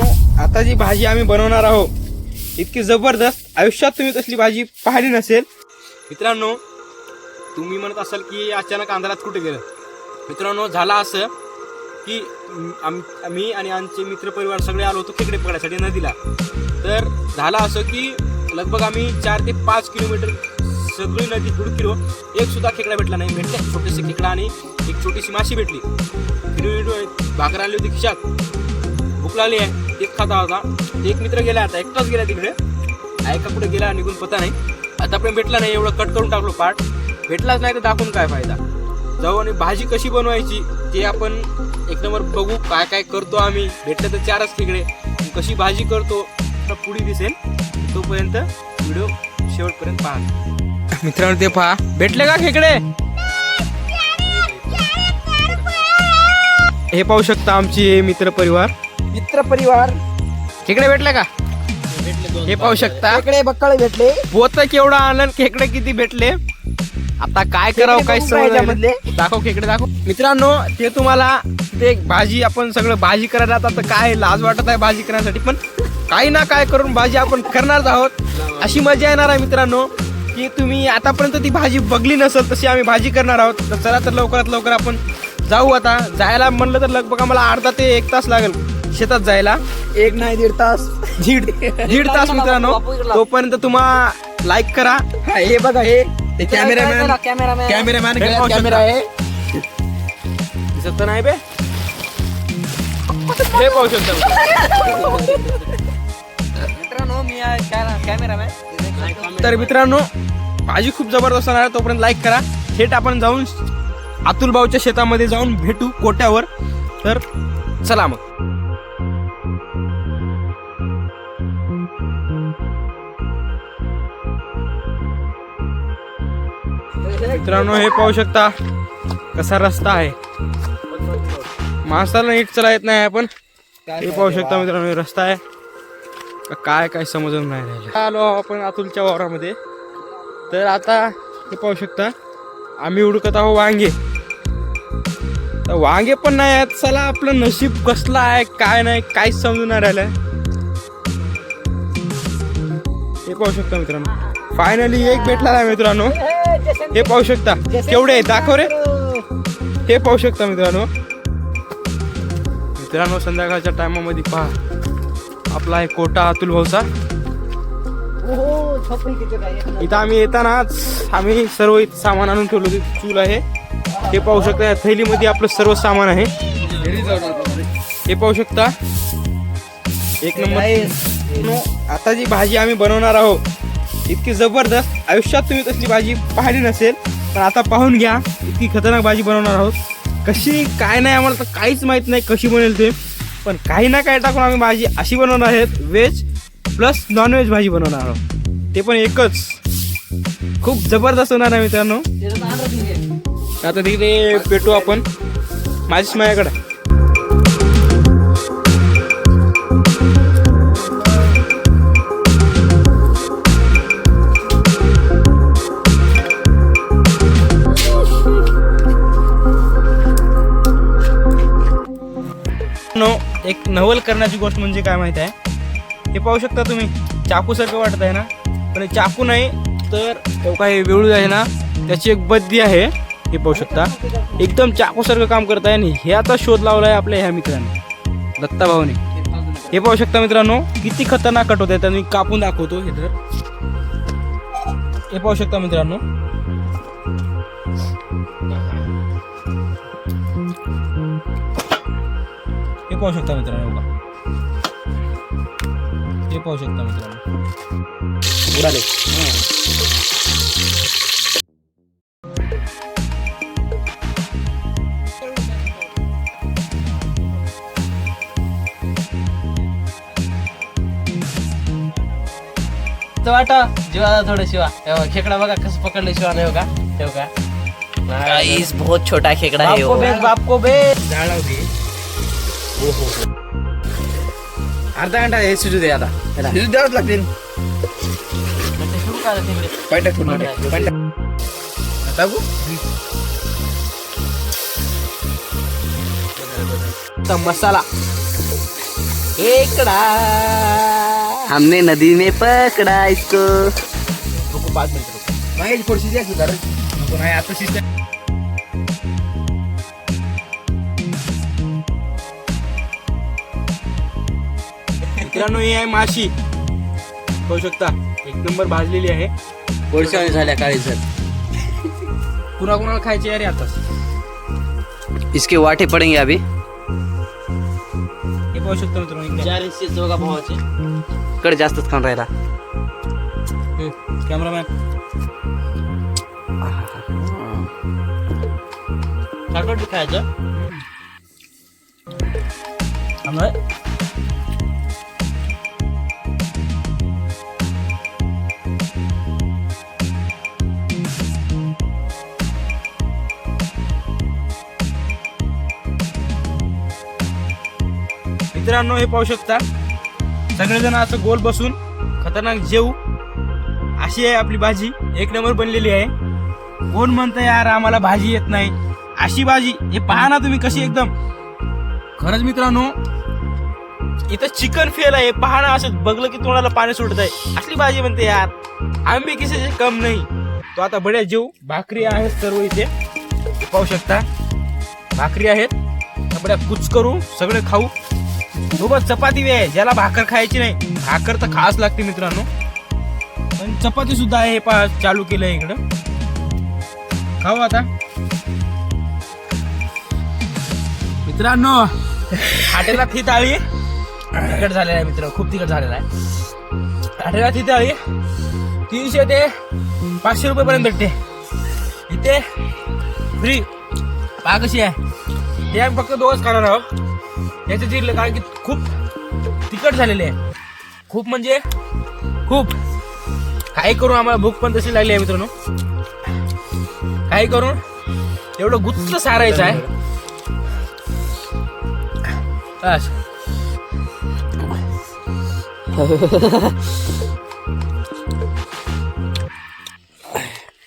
आता जी भाजी आम्ही बनवणार आहोत इतकी जबरदस्त. आयुष्यात तुम्ही तसली भाजी पाहिली नसेल. मित्रांनो तुम्ही म्हणत असाल की अचानक अंधारात कुठे गेलं? मित्रांनो झाला असं की आम मी आणि आमचे मित्रपरिवार सगळे आलो होतो खेकडे पकडायसाठी नदीला. तर झालं असं की लगभग आम्ही चार ते पाच किलोमीटर सगळी नदी हुडकिलो एक सुद्धा खेकडा भेटला नाही. भेटले छोटेसे खेकडा आणि एक छोटीशी माशी भेटली. हिरवी भाकर आली होती खिशात. भूक लागली आहे. तेच खाता होता. एक मित्र गेला आता एकटाच गेला तिकडे. ऐका कुठे गेला निघून पता नाही. आतापर्यंत भेटला नाही एवढं कट करून टाकलो पार्ट भेटलाच नाही तर दाखवून काय फायदा? जाऊ आणि भाजी कशी बनवायची ते आपण एक नंबर बघू काय काय करतो आम्ही. भेटलं तर चारच तिकडे. कशी भाजी करतो तर पुढे दिसेल. तोपर्यंत व्हिडिओ शेवटपर्यंत पहा. मित्रांनो ते पहा. भेटले का खेकडे? हे पाहू शकता आमची मित्र परिवार मित्र परिवार. खेकडे भेटले का? हे पाहू शकता. इकडे बक्काळे भेटले. पोत केवढा आलं खेकडे किती भेटले? आता काय करावं काय बघू समज का याच्यामधले? दाखव खेकडे दाखव. मित्रांनो ते तुम्हाला ते भाजी आपण सगळं भाजी करायला जातात तर काय लाज वाटत आहे भाजी करण्यासाठी पण काही ना काय करून भाजी आपण करणार आहोत. अशी मजा येणार आहे मित्रांनो की तुम्ही आतापर्यंत ती भाजी बघली नसेल तशी आम्ही भाजी करणार आहोत. तर चला तर लवकरात लवकर आपण जाऊ आता. जायला म्हणलं तर लगभग आम्हाला अर्धा ते एक तास लागेल. शेतात जायला? एक नाही दीड तास. दीड दीड तास मित्रांनो तोपर्यंत तुम्हा लाईक करा. हा, हे बघा हे. ते कॅमेरामॅन कॅमेरामॅन कॅमेरामॅन हे कॅमेरा. आहे. दिसत तर नाही बे. हे पाहू शकता. मित्रांनो मी कॅमेरामॅन तर मित्रांनो भाजी खूप जबरदस्त असणार आहे तोपर्यंत लाईक करा. थेट आपण जाऊन अतुल भाऊच्या शेतामध्ये जाऊन भेटू कोट्यावर. तर चला मग. मित्रांनो हे पाहू शकता कसा रस्ता आहे. माणसाला नीट चला येत नाही आपण. हे पाहू शकता मित्रांनो हे रस्ता आहे. काय काय समजून नाही राहिलं. आलो आपण अतुलच्या वावरामध्ये. तर आता हे पाहू शकता आम्ही उडकत आहो वांगे. तर वांगे पण नाही आहेत. चला आपलं नशीब कसलं आहे काय नाही काहीच समजून नाही राहिलं हे पाहू शकता मित्रांनो. फायनली एक भेटला आहे मित्रांनो. हे पाहू शकता. केवढे आहे दाखव रे. हे पाहू शकता मित्रांनो. मित्रांनो संध्याकाळच्या टायमामध्ये पहा. आपला आहे कोटा अतुल भाऊचा. इथं आम्ही येतानाच आम्ही सर्व इथं सामान आणून ठेवलं होतं. चूल आहे. हे पाहू शकता या थैलीमध्ये आपलं सर्व सामान आहे. हे पाहू शकता. एक नंबर. आता जी भाजी आम्ही बनवणार आहोत इतकी जबरदस्त. आयुष्यात तुम्ही तसली भाजी पाहिली नसेल पण आता पाहून घ्या इतकी खतरनाक भाजी बनवणार आहोत. कशी काय नाही आम्हाला तर काहीच माहीत नाही कशी बनेल ते. पण काही ना काही टाकून आम्ही भाजी अशी बनवणार आहेत व्हेज प्लस नॉनव्हेज भाजी बनवणार आहोत. ते पण एकच. खूप जबरदस्त होणार आहे मित्रांनो. आता तिकडे पेटू आपण. माझीच माझ्याकडे. एक नवल करण्याची गोष्ट म्हणजे काय माहीत आहे? हे पाहू शकता तुम्ही चाकूसारखं वाटत आहे ना? पण चाकू नाही तर काही वेळू आहे ना त्याची एक बद्दी आहे. हे पाहू शकता. एकदम चाकूसारखं काम करत आहे आणि हे आता शोध लावला आहे आपल्या ह्या मित्राने. दत्ता भाऊने. हे पाहू शकता मित्रांनो किती खतरनाक कट होत आहे त्यांनी कापून दाखवतो हे तर. हे पाहू शकता मित्रांनो. पाहू शकता मित्रांनो बघा. हे पाहू शकता मित्रांनो. उडाले. वाटा जीवा थोडं शिवा. हे बघा, खेकडा बघा कसं पकडलं शिवा नाही बघा. ठेव का बहुत छोटा खेकड़ा है. बाप को वो बेग बाप अर्धा घंटा हे शिजू दे आता शिजू द्यावंच लागतील टाकू मसाला खेकडा हमने नदी में पकड़ा इसको पाच मिनिट नाही थोडीशी द्या सुधार नको नाही आता शिस्त मित्रांनो ही आहे माशी. पाहू शकता एक नंबर भाजलेली आहे. वर्षाने झाल्या काळी सर. कुणा कुणाला खायची आहे रे आता? इसके वाटे पड़ेंगे अभी. हे पाहू शकता मित्रांनो इकडे. चारशे चौघा भावाचे. कडे जास्तच खाऊन राहिला. कॅमेरामॅन खायचं? आम्हाला मित्रांनो हे पाहू शकता. सगळेजण असं गोल बसून खतरनाक जेऊ अशी आहे आपली भाजी. एक नंबर बनलेली आहे. कोण म्हणतं यार आम्हाला भाजी येत नाही. अशी भाजी हे पहा ना तुम्ही कशी एकदम. खरंच मित्रांनो इथं चिकन फेल आहे. पहा ना असं बघलं की तोंडाला पाणी सुटत आहे असली भाजी म्हणते यार आंबे किसे कम नाही. तो आता बड्या जेऊ भाकरी आहेत सर्व इथे. पाहू शकता. भाकरी आहेत. बड्या कुच करू सगळे खाऊ. सोबत चपाती वे आहे ज्याला भाकर खायची नाही. भाकर तर खास लागते मित्रांनो. पण चपाती सुद्धा आहे हे चालू केलं इकडं. खाऊ आता. मित्रांनो हाटेला थी थाळी. तिकट झालेला आहे मित्र खूप तिकट झालेला आहे. हाटेला थी थाळी. तीनशे ते पाचशे रुपये पर्यंत भेटते. इथे फ्री पहा कशी आहे? ते आम्ही फक्त दोघंच खाणार आहोत. याचं जिरलं कारण की खूप तिखट झालेले आहे. खूप म्हणजे खूप. काही करून आम्हाला भूक पण तशी लागली आहे मित्रांनो. काय करून एवढं गुच्च सारायचं आहे. बस.